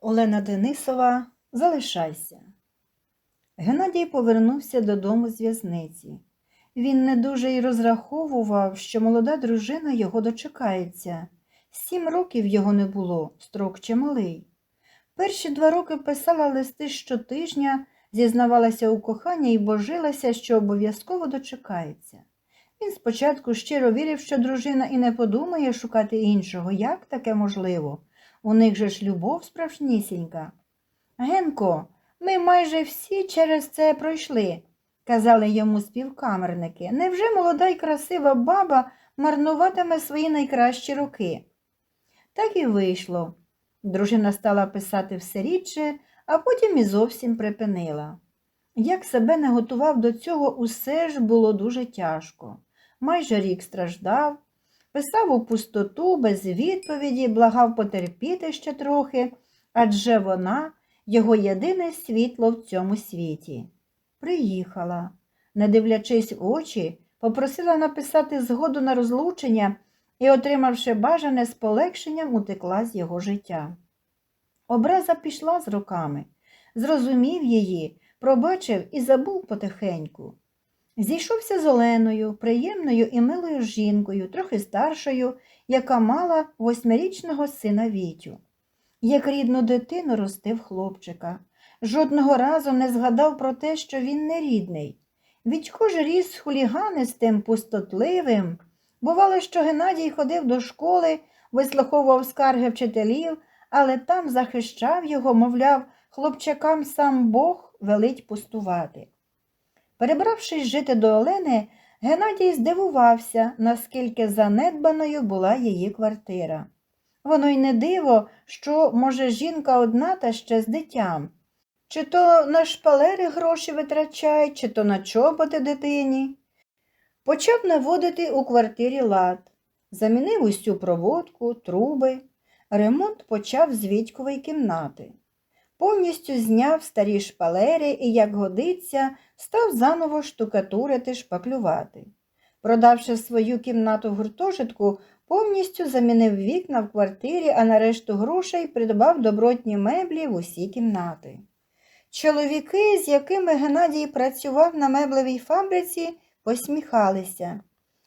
Олена Денисова, залишайся. Геннадій повернувся додому з в'язниці. Він не дуже й розраховував, що молода дружина його дочекається. Сім років його не було, строк чималий. Перші два роки писала листи щотижня, зізнавалася у коханні і божилася, що обов'язково дочекається. Він спочатку щиро вірив, що дружина і не подумає шукати іншого. Як таке можливо? У них же ж любов справжнісінька. Генко, ми майже всі через це пройшли, казали йому співкамерники. Невже молода й красива баба марнуватиме свої найкращі роки? Так і вийшло. Дружина стала писати все рідше, а потім і зовсім припинила. Як себе не готував до цього, усе ж було дуже тяжко. Майже рік страждав, писав у пустоту, без відповіді, благав потерпіти ще трохи, адже вона його єдине світло в цьому світі. Приїхала, не дивлячись в очі, попросила написати згоду на розлучення і, отримавши бажане з полегшенням, утекла з його життя. Образа пішла з роками, зрозумів її, пробачив і забув потихеньку. Зійшовся з Оленою, приємною і милою жінкою, трохи старшою, яка мала восьмирічного сина Вітю. Як рідну дитину ростив хлопчика. Жодного разу не згадав про те, що він не рідний. Вітько ж ріс хуліганистим, пустотливим. Бувало, що Геннадій ходив до школи, вислуховував скарги вчителів, але там захищав його, мовляв, хлопчакам сам Бог велить пустувати. Перебравшись жити до Олени, Геннадій здивувався, наскільки занедбаною була її квартира. Воно й не диво, що, може, жінка одна та ще з дитям. Чи то на шпалери гроші витрачають, чи то на чоботи дитині. Почав наводити у квартирі лад, замінив усю проводку, труби. Ремонт почав з Вітькової кімнати. Повністю зняв старі шпалери і, як годиться, став заново штукатурити, шпаклювати. Продавши свою кімнату в гуртожитку, повністю замінив вікна в квартирі, а на решту грошей придбав добротні меблі в усі кімнати. Чоловіки, з якими Геннадій працював на меблевій фабриці, посміхалися.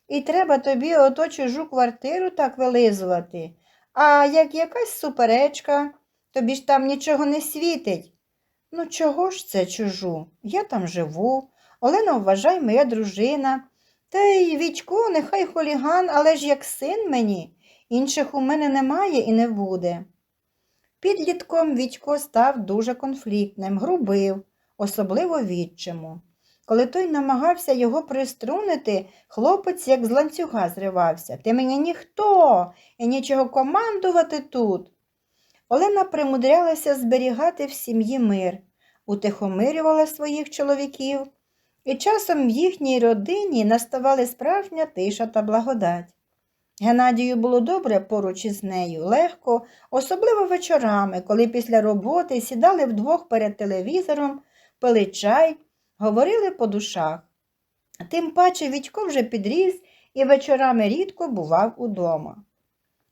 І треба тобі ото чужу квартиру так вилизувати. А як якась суперечка, тобі ж там нічого не світить. Ну, чого ж це чужу? Я там живу. Олена, вважай, моя дружина. Та й Вітько, нехай хуліган, але ж як син мені. Інших у мене немає і не буде. Підлітком Вітько став дуже конфліктним, грубив, особливо відчиму. Коли той намагався його приструнити, хлопець як з ланцюга зривався. Ти мені ніхто і нічого командувати тут. Олена примудрялася зберігати в сім'ї мир, утихомирювала своїх чоловіків, і часом в їхній родині наставали справжня тиша та благодать. Геннадію було добре поруч із нею, легко, особливо вечорами, коли після роботи сідали вдвох перед телевізором, пили чай, говорили по душах. Тим паче Вітько вже підріс і вечорами рідко бував удома.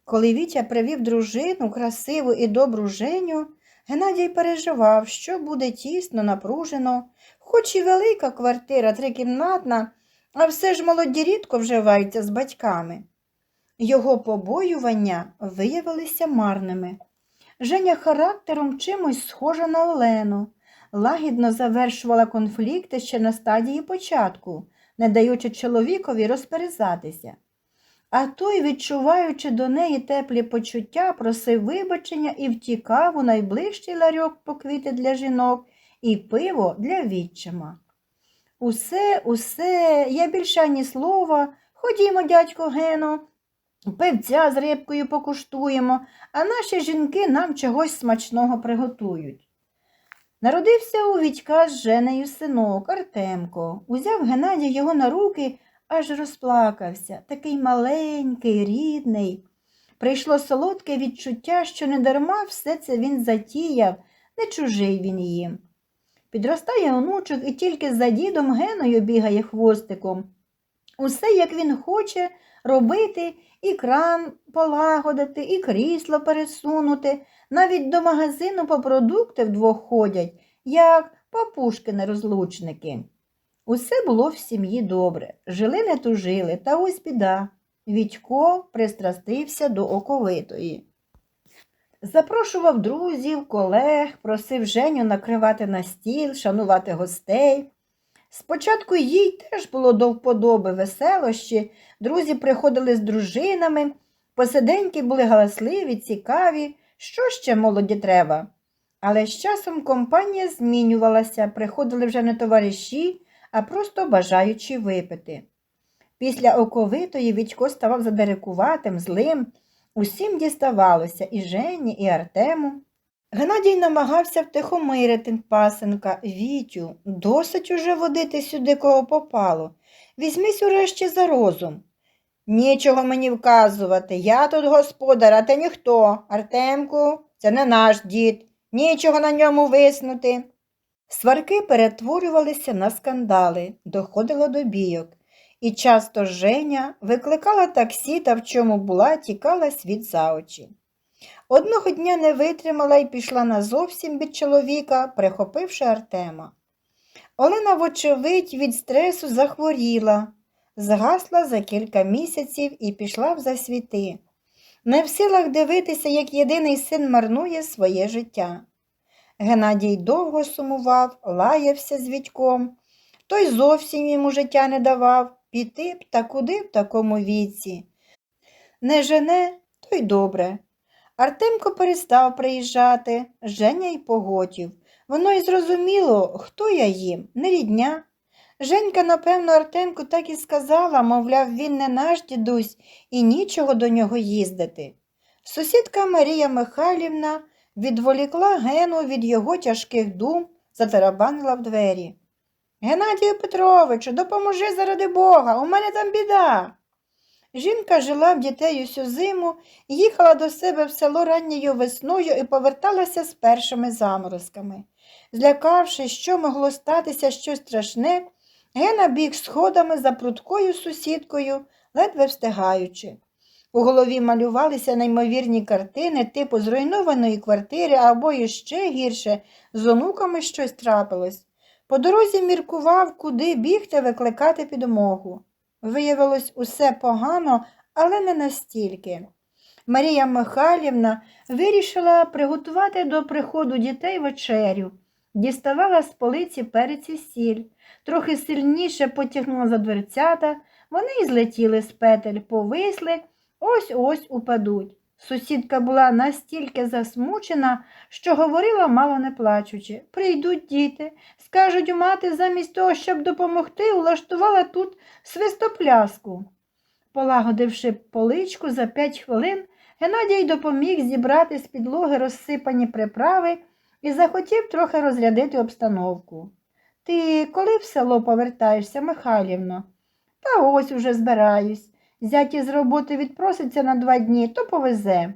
Коли Вітя привів дружину, красиву і добру Женю, Геннадій переживав, що буде тісно, напружено, хоч і велика квартира трикімнатна, а все ж молоді рідко вживаються з батьками. Його побоювання виявилися марними. Женя характером чимось схожа на Олену, лагідно завершувала конфлікти ще на стадії початку, не даючи чоловікові розперезатися. А той, відчуваючи до неї теплі почуття, просив вибачення і втікав у найближчий ларьок по квіти для жінок і пиво для відчима. Усе, усе, я більше ані слова. Ходімо, дядько Гено, пивця з рибкою покуштуємо, а наші жінки нам чогось смачного приготують. Народився у Вітька з женею синок Артемко. Узяв Геннадій його на руки, аж розплакався, такий маленький, рідний. Прийшло солодке відчуття, що недарма все це він затіяв, не чужий він їм. Підростає онучок і тільки за дідом Геною бігає хвостиком. Усе, як він хоче, робити і кран полагодити, і крісло пересунути, навіть до магазину по продукти вдвох ходять, як папушки нерозлучники. Усе було в сім'ї добре, жили не тужили, та ось біда. Вітько пристрастився до оковитої. Запрошував друзів, колег, просив Женю накривати на стіл, шанувати гостей. Спочатку їй теж було до вподоби веселощі, друзі приходили з дружинами, посиденьки були галасливі, цікаві, що ще молоді треба. Але з часом компанія змінювалася, приходили вже не товариші, а просто бажаючи випити. Після оковитої Вітько ставав задерикуватим, злим, усім діставалося і Жені, і Артему. Геннадій намагався втихомирити пасенка Вітю, досить уже водити сюди кого попало. Візьмись урешті за розум. Нічого мені вказувати, я тут господар, а ти ніхто. Артемку, це не наш дід, нічого на ньому виснути. Сварки перетворювалися на скандали, доходило до бійок, і часто Женя викликала таксі та в чому була, тікала світ за очі. Одного дня не витримала і пішла назовсім від чоловіка, прихопивши Артема. Олена, вочевидь, від стресу захворіла, згасла за кілька місяців і пішла в засвіти. Не в силах дивитися, як єдиний син марнує своє життя. Геннадій довго сумував, лаявся з Вітьком. Той зовсім йому життя не давав, піти б та куди в такому віці. Не жене, то й добре. Артемко перестав приїжджати, Женя й поготів. Воно й зрозуміло, хто я їм, не рідня. Женька, напевно, Артемку так і сказала, мовляв, він не наш дідусь і нічого до нього їздити. Сусідка Марія Михайлівна відволікла Гену від його тяжких дум, затарабанила в двері. Геннадію Петровичу, допоможи заради Бога, у мене там біда. Жінка жила в дітей усю зиму, їхала до себе в село ранньою весною і поверталася з першими заморозками. Злякавшись, що могло статися щось страшне, Гена біг сходами за прудкою сусідкою, ледве встигаючи. У голові малювалися неймовірні картини, типу зруйнованої квартири або іще гірше, з онуками щось трапилось. По дорозі міркував, куди бігти викликати підмогу. Виявилось усе погано, але не настільки. Марія Михайлівна вирішила приготувати до приходу дітей вечерю, діставала з полиці перець і сіль, трохи сильніше потягнула за дверцята, вони й злетіли з петель, повисли, ось ось упадуть. Сусідка була настільки засмучена, що говорила, мало не плачучи. Прийдуть діти, скажуть, мати замість того, щоб допомогти, улаштувала тут свистопляску. Полагодивши поличку за п'ять хвилин, Геннадій допоміг зібрати з підлоги розсипані приправи і захотів трохи розрядити обстановку. Ти коли в село повертаєшся, Михайлівно? Та ось уже збираюсь. Зяті з роботи відпроситься на два дні, то повезе.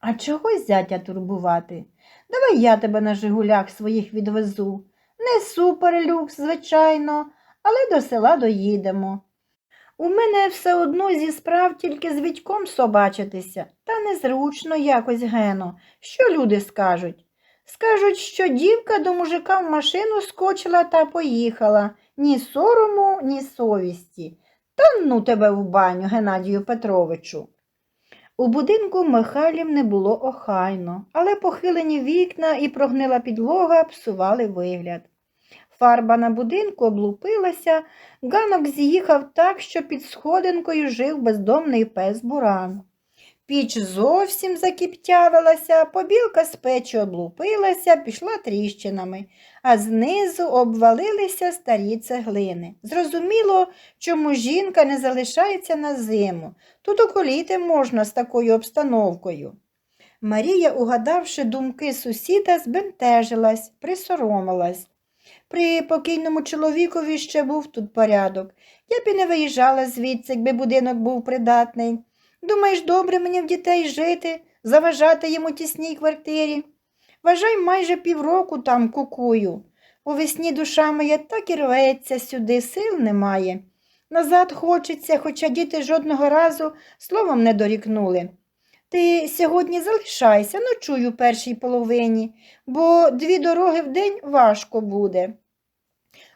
А чого зятя турбувати? Давай я тебе на Жигулях своїх відвезу. Не суперлюкс, звичайно, але до села доїдемо. У мене все одно зі справ тільки з Вітьком собачитися, та незручно якось, Гено. Що люди скажуть? Скажуть, що дівка до мужика в машину скочила та поїхала. Ні сорому, ні совісті. Та ну тебе в баню, Геннадію Петровичу. У будинку Михайлів не було охайно, але похилені вікна і прогнила підлога псували вигляд. Фарба на будинку облупилася, ганок з'їхав так, що під сходинкою жив бездомний пес буран. Піч зовсім закіптявилася, побілка з печі облупилася, пішла тріщинами, а знизу обвалилися старі цеглини. Зрозуміло, чому жінка не залишається на зиму. Тут околіти можна з такою обстановкою. Марія, угадавши думки сусіда, збентежилась, присоромилась. При покійному чоловікові ще був тут порядок. Я б і не виїжджала звідси, якби будинок був придатний. Думаєш, добре мені в дітей жити, заважати їм у тісній квартирі? Вважай, майже півроку там кукую. Увесні душа моя так і рветься сюди, сил немає. Назад хочеться, хоча діти жодного разу словом не дорікнули. Ти сьогодні залишайся, ночуй у першій половині, бо дві дороги в день важко буде.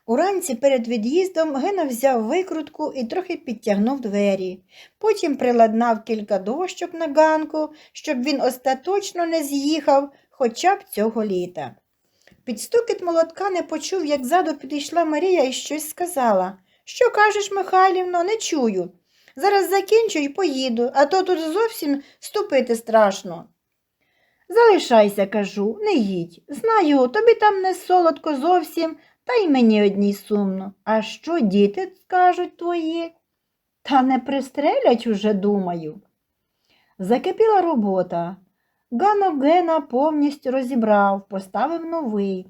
Уранці перед від'їздом Гена взяв викрутку і трохи підтягнув двері. Потім приладнав кілька дощок на ганку, щоб він остаточно не з'їхав хоча б цього літа. Під стукіт молотка не почув, як ззаду підійшла Марія і щось сказала. Що кажеш, Михайлівно, не чую. Зараз закінчу і поїду, а то тут зовсім ступити страшно. Залишайся, кажу, не їдь. Знаю, тобі там не солодко зовсім, та й мені одній сумно. А що діти скажуть твої? Та не пристрелять уже, думаю. Закипіла робота. Ганок Гена повністю розібрав, поставив новий.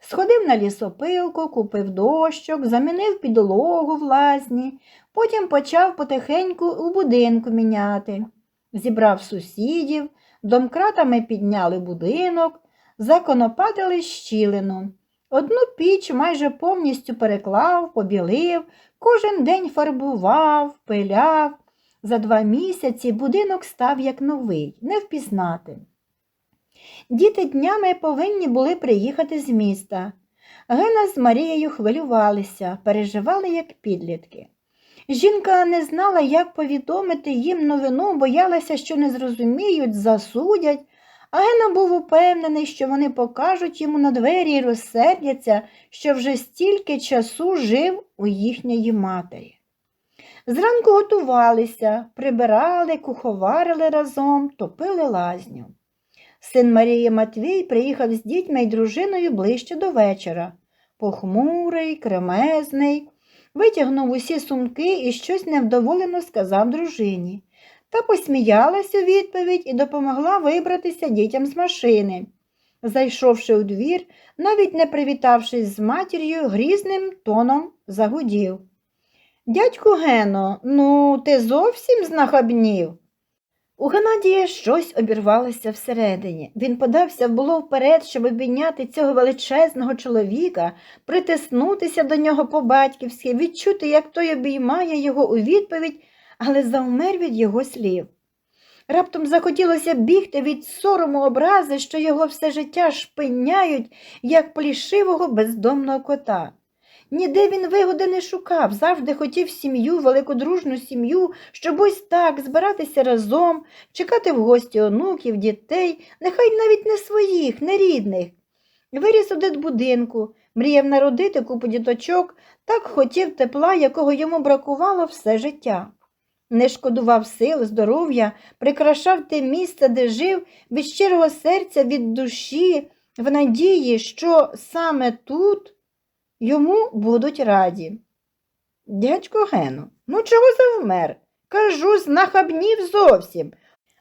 Сходив на лісопилку, купив дощок, замінив підлогу в лазні, потім почав потихеньку у будинку міняти. Зібрав сусідів, домкратами підняли будинок, законопатили щілину. Одну піч майже повністю переклав, побілив, кожен день фарбував, пиляв. За два місяці будинок став як новий, не впізнати. Діти днями повинні були приїхати з міста. Гена з Марією хвилювалися, переживали, як підлітки. Жінка не знала, як повідомити їм новину, боялася, що не зрозуміють, засудять, а Гена був упевнений, що вони покажуть йому на двері і розсердяться, що вже стільки часу жив у їхньої матері. Зранку готувалися, прибирали, куховарили разом, топили лазню. Син Марії Матвій приїхав з дітьми й дружиною ближче до вечора. Похмурий, кремезний, витягнув усі сумки і щось невдоволено сказав дружині. Та посміялась у відповідь і допомогла вибратися дітям з машини. Зайшовши у двір, навіть не привітавшись з матір'ю, грізним тоном загудів. Дядьку Гено, ну ти зовсім знахабнів? У Геннадія щось обірвалося всередині. Він подався було вперед, щоб обійняти цього величезного чоловіка, притиснутися до нього по-батьківськи, відчути, як той обіймає його у відповідь, але завмер від його слів. Раптом захотілося бігти від сорому образи, що його все життя шпиняють, як плішивого бездомного кота. Ніде він вигоди не шукав, завжди хотів сім'ю, великодружну сім'ю, щоб ось так збиратися разом, чекати в гості онуків, дітей, нехай навіть не своїх, не рідних. Виріс у дитбудинку, мріяв народити купу діточок, так хотів тепла, якого йому бракувало все життя. Не шкодував сил, здоров'я, прикрашав те місце, де жив, від щирого серця, від душі, в надії, що саме тут йому будуть раді. Дядько Гену, ну чого завмер? Кажу, знахабнів зовсім.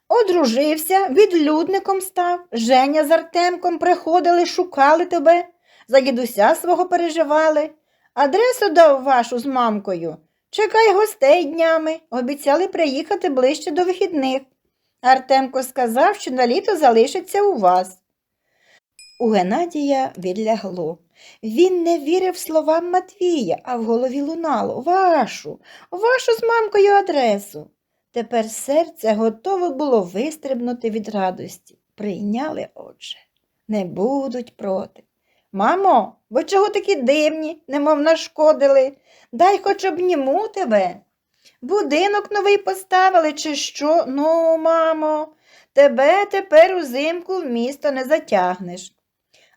Одружився, відлюдником став, Женя з Артемком приходили, шукали тебе, за дідуся свого переживали. Адресу дав вашу з мамкою. Чекай гостей днями, обіцяли приїхати ближче до вихідних. Артемко сказав, що на літо залишиться у вас. У Геннадія відлягло. Він не вірив словам Матвія, а в голові лунало вашу, вашу з мамкою адресу. Тепер серце готове було вистрибнути від радості. Прийняли, отже, не будуть проти. Мамо, ви чого такі дивні, немов нашкодили? Дай хоч обніму тебе. Будинок новий поставили, чи що? Ну, мамо, тебе тепер узимку в місто не затягнеш.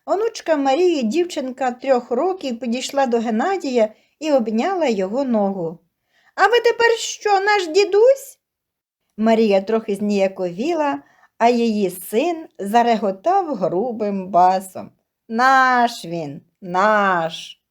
Онучка Марії, дівчинка трьох років, підійшла до Геннадія і обняла його ногу. А ви тепер що, наш дідусь? Марія трохи зніяковіла, а її син зареготав грубим басом. Наш він, наш.